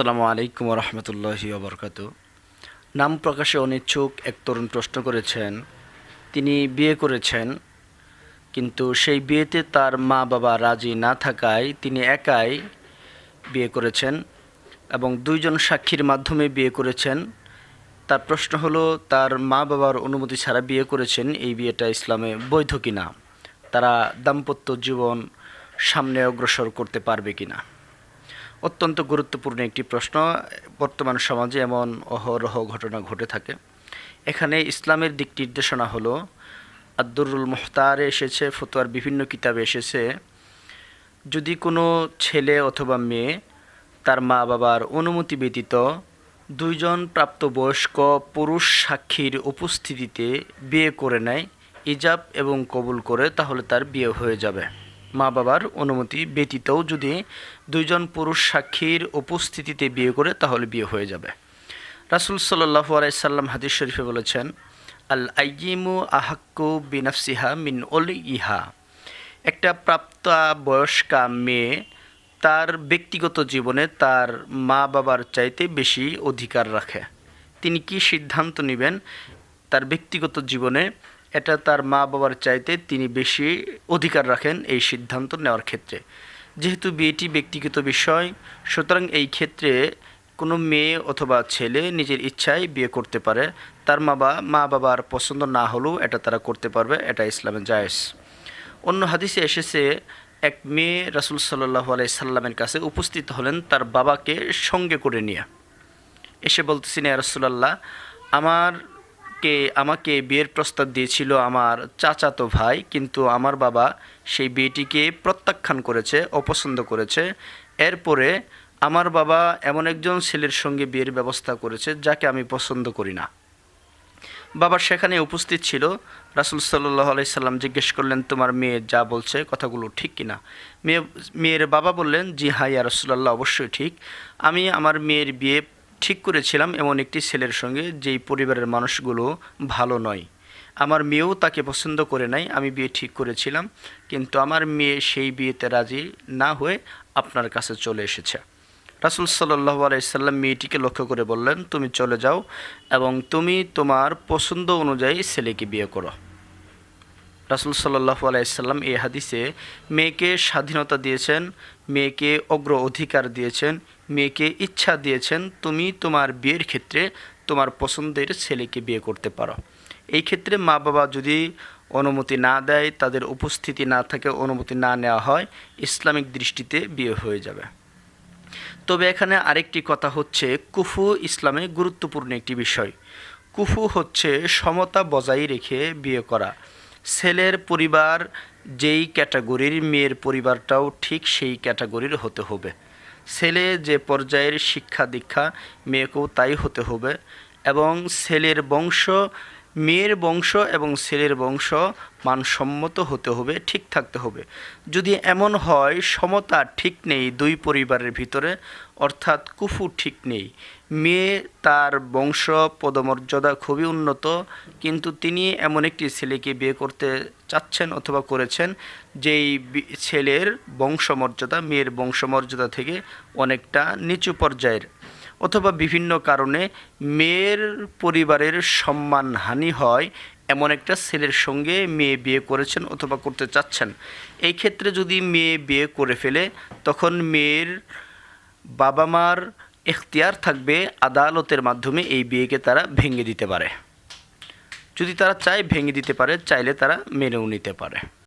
আসসালামু আলাইকুম রহমতুল্লাহি ওবরকাত। নাম প্রকাশে অনিচ্ছুক এক তরুণ প্রশ্ন করেছেন, তিনি বিয়ে করেছেন, কিন্তু সেই বিয়েতে তার মা বাবা রাজি না থাকায় তিনি একাই বিয়ে করেছেন এবং দুইজন সাক্ষীর মাধ্যমে বিয়ে করেছেন। তার প্রশ্ন হলো, তার মা বাবার অনুমতি ছাড়া বিয়ে করেছেন, এই বিয়েটা ইসলামে বৈধ কিনা? তারা দাম্পত্য জীবন সামনে অগ্রসর করতে পারবে কিনা? অত্যন্ত গুরুত্বপূর্ণ একটি প্রশ্ন। বর্তমান সমাজে এমন অহরহ ঘটনা ঘটে থাকে। এখানে ইসলামের দিক নির্দেশনা হলো আব্দুরুল মুখতারে এসেছে, ফতোয়ার বিভিন্ন কিতাবে এসেছে। যদি কোনো ছেলে অথবা মেয়ে তার মা বাবার অনুমতি ব্যতীত দুইজন প্রাপ্তবয়স্ক পুরুষ সাক্ষীর উপস্থিতিতে বিয়ে করে নেয়, ইজাব এবং কবুল করে, তাহলে তার বিয়ে হয়ে যাবে। মা বাবার অনুমতি ব্যতীতও যদি দুইজন পুরুষ সাক্ষীর উপস্থিতিতে বিয়ে করে, তাহলে বিয়ে হয়ে যাবে। রাসুল সাল্লাহু আলাইসাল্লাম হাদিস শরীফে বলেছেন, আল আইজিমু আহাক্কু বিনাফসিহা মিন অলি ইহা একটা প্রাপ্তা বয়স্কা মেয়ে তার ব্যক্তিগত জীবনে তার মা বাবার চাইতে বেশি অধিকার রাখে। তিনি কি সিদ্ধান্ত নেবেন তার ব্যক্তিগত জীবনে এটা তার মা বাবার চাইতে তিনি বেশি অধিকার রাখেন এই সিদ্ধান্ত নেওয়ার ক্ষেত্রে। যেহেতু বিয়েটি ব্যক্তিগত বিষয়, সুতরাং এই ক্ষেত্রে কোনো মেয়ে অথবা ছেলে নিজের ইচ্ছায় বিয়ে করতে পারে। তার মা বা, মা বাবার পছন্দ না হলেও এটা তারা করতে পারবে, এটা ইসলামের জায়েজ। অন্য হাদিসে এসেছে, এক মেয়ে রাসুল সাল্লাহ আলাই সাল্লামের কাছে উপস্থিত হলেন তার বাবাকে সঙ্গে করে নিয়ে। এসে বলতেছেন রাসুলাল্লাহ, আমার কে আমাকে বিয়ের প্রস্তাব দিয়েছিল আমার চাচাতো ভাই, কিন্তু আমার বাবা সেই বিয়েটিকে প্রত্যাখ্যান করেছে, অপছন্দ করেছে। এরপরে আমার বাবা এমন একজন ছেলের সঙ্গে বিয়ের ব্যবস্থা করেছে, যাকে আমি পছন্দ করি না। বাবা সেখানে উপস্থিত ছিল। রাসুল সাল্লাহ আলাইসাল্লাম জিজ্ঞেস করলেন, তোমার মেয়ে যা বলছে কথাগুলো ঠিক কিনা? মেয়ে মেয়ের বাবা বললেন, জি হ্যাঁ ইয়া রসুল্লাহ অবশ্যই ঠিক। আমি আমার মেয়ের বিয়ে ঠিক করেছিলাম এমন একটি ছেলের সঙ্গে যেই পরিবারের মানুষগুলো ভালো নয়। আমার মেয়েও তাকে পছন্দ করে নাই, আমি বিয়ে ঠিক করেছিলাম, কিন্তু আমার মেয়ে সেই বিয়েতে রাজি না হয়ে আপনার কাছে চলে এসেছে। রাসুল সাল্লাহ আলাইসাল্লাম মেয়েটিকে লক্ষ্য করে বললেন, তুমি চলে যাও এবং তুমি তোমার পছন্দ অনুযায়ী ছেলেকে বিয়ে করো। রাসুল সাল্লাহ আলাইসাল্লাম এই হাদিসে মেয়েকে স্বাধীনতা দিয়েছেন, মেয়েকে অগ্র অধিকার দিয়েছেন মেয়েকে ইচ্ছা দিয়েছেন, তুমি তোমার বিয়ের ক্ষেত্রে তোমার পছন্দের ছেলেকে বিয়ে করতে পারো। এই ক্ষেত্রে মা বাবা যদি অনুমতি না দেয়, তাদের উপস্থিতি না থাকে, অনুমতি না নেওয়া হয়, ইসলামিক দৃষ্টিতে বিয়ে হয়ে যাবে। তবে এখানে আরেকটি কথা হচ্ছে, কুফু ইসলামে গুরুত্বপূর্ণ একটি বিষয়। কুফু হচ্ছে সমতা বজায় রেখে বিয়ে করা। ছেলের পরিবার যেই ক্যাটাগরির, মেয়ের পরিবারটাও ঠিক সেই ক্যাটাগরির হতে হবে। ছেলে যে পর্যায়ের শিক্ষা দীক্ষা মেয়েকেও তাই হতে হবে এবং ছেলের বংশ মেয়ের বংশ এবং ছেলের বংশ মানসম্মত হতে হবে, ঠিক থাকতে হবে। যদি এমন হয়, সমতা ঠিক নেই দুই পরিবারের ভিতরে, অর্থাৎ কুফু ঠিক নেই। মেয়ে তার বংশ, পদমর্যাদা খুবই উন্নত, কিন্তু তিনি এমন একটি ছেলেকে বিয়ে করতে চাচ্ছেন অথবা করেছেন, যেই ছেলের বংশমর্যাদা, মেয়ের বংশমর্যাদা থেকে অনেকটা নিচু পর্যায়ের। অথবা বিভিন্ন কারণে মেয়ের পরিবারের সম্মানহানি হয়, এমন একটা ছেলের সঙ্গে মেয়ে বিয়ে করেছেন অথবা করতে চাচ্ছেন। এই ক্ষেত্রে যদি মেয়ে বিয়ে করে ফেলে, তখন মেয়ের বাবা মার এখতিয়ার থাকবে আদালতের মাধ্যমে এই বিয়েকে তারা ভেঙে দিতে পারে। যদি তারা চায় ভেঙে দিতে পারে, চাইলে তারা মেনেও নিতে পারে।